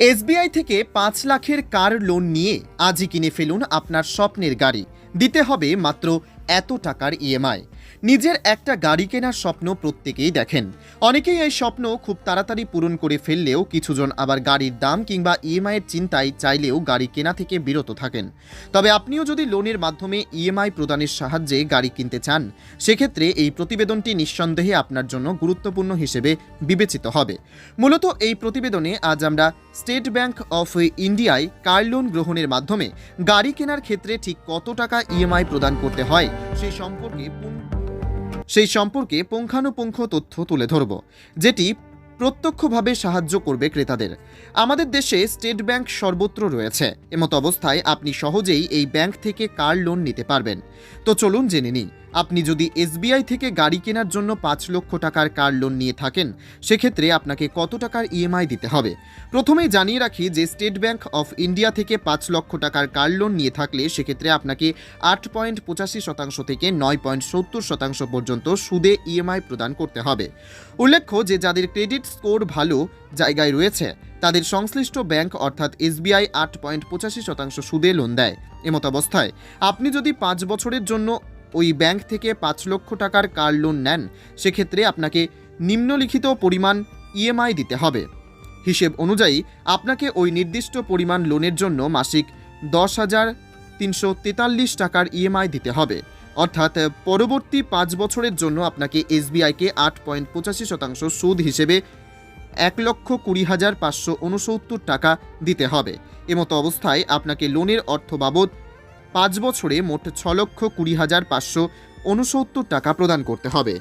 SBI থেকে পাঁচ লাখের কার লোন নিয়ে আজই কিনে ফেলুন আপনার স্বপ্নের গাড়ি। দিতে হবে মাত্র এত টাকার ইএমআই নিজের একটা গাড়ি কেনার স্বপ্ন প্রত্যেকেই দেখেন। অনেকেই এই স্বপ্ন খুব তাড়াতাড়ি পূরণ করে ফেললেও কিছুজন আবার গাড়ির দাম কিংবা ইএমআইয়ের চিন্তায় চাইলেও গাড়ি কেনা থেকে বিরত থাকেন। তবে আপনিও যদি লোনের মাধ্যমে ইএমআই প্রদানের সাহায্যে গাড়ি কিনতে চান, সেক্ষেত্রে এই প্রতিবেদনটি নিঃসন্দেহে আপনার জন্য গুরুত্বপূর্ণ হিসেবে বিবেচিত হবে। মূলত এই প্রতিবেদনে আজ আমরা স্টেট ব্যাংক অফ ইন্ডিয়ায় কার লোন গ্রহণের মাধ্যমে গাড়ি কেনার ক্ষেত্রে ঠিক কত টাকা ইএমআই প্রদান করতে হয় সেই সম্পর্কে সেই সম্পর্কে পুঙ্খানুপুঙ্খ তথ্য তুলে ধরব যেটি প্রত্যক্ষভাবে সাহায্য করবে ক্রেতাদের। আমাদের দেশে স্টেট ব্যাংক সর্বত্র রয়েছে। এমত অবস্থায় আপনি সহজেই এই ব্যাংক থেকে কার লোন নিতে পারবেন। তো চলুন জেনে নিই, আপনি যদি এসবিআই থেকে গাড়ি কেনার জন্য পাঁচ লক্ষ টাকার কার লোন নিয়ে থাকেন, সেক্ষেত্রে আপনাকে কত টাকার ইএমআই দিতে হবে? প্রথমেই জানিয়ে রাখি যে স্টেট ব্যাংক অফ ইন্ডিয়া থেকে পাঁচ লক্ষ টাকার কার লোন নিয়ে থাকলে সেক্ষেত্রে আপনাকে আট পয়েন্ট পঁচাশি শতাংশ থেকে নয় পয়েন্ট সত্তর শতাংশ পর্যন্ত সুদে ইএমআই প্রদান করতে হবে। উল্লেখ্য যে যাদের ক্রেডিট স্কোর ভালো জায়গায় রয়েছে। তাদের সংশ্লিষ্ট ব্যাংক অর্থাৎ এসবিআই আট পয়েন্ট পঁচাশি শতাংশ সুদে লোন দেয় এমত অবস্থায় আপনি যদি পাঁচ বছরের জন্য ওই ব্যাংক থেকে পাঁচ লক্ষ টাকার কার লোন নেন, সেক্ষেত্রে আপনাকে নিম্নলিখিত পরিমাণ ইএমআই দিতে হবে। হিসেব অনুযায়ী আপনাকে ওই নির্দিষ্ট পরিমাণ লোনের জন্য মাসিক দশ হাজার তিনশো তেতাল্লিশ টাকার ইএমআই দিতে হবে। অর্থাৎ পরবর্তী পাঁচ বছরের জন্য আপনাকে এসবিআইকে আট পয়েন্ট পঁচাশি শতাংশ সুদ হিসেবে এক লক্ষ কুড়ি হাজার পাঁচশো উনসত্তর টাকা দিতে হবে। এমতো অবস্থায় আপনাকে লোনের অর্থ বাবদ পাঁচ বছরে মোট ছ লক্ষ কুড়ি হাজার পাঁচশো উনসত্তর টাকা প্রদান করতে হবে।